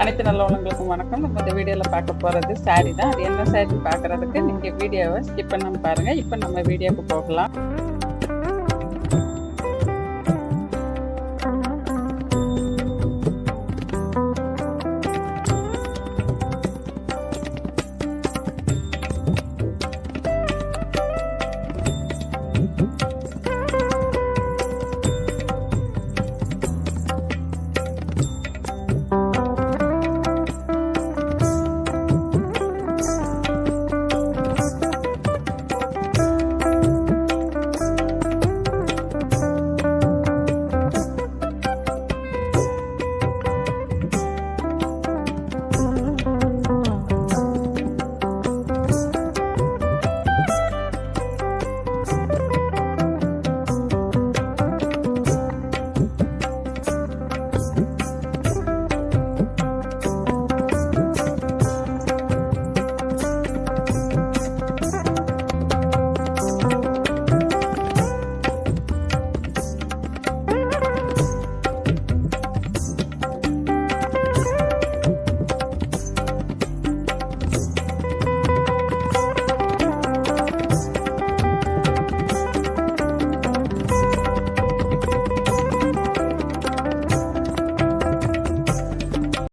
அனைத்து நல்ல உள்ளங்களுக்கும் வணக்கம். நம்ம இந்த வீடியோவில் பார்க்க போகிறது சாரீ தான். அது என்ன சாரீ பார்க்குறதுக்கு நீங்கள் வீடியோவை ஸ்கிப் பண்ணாமல் பாருங்கள் இப்போ நம்ம வீடியோவுக்கு போகலாம்.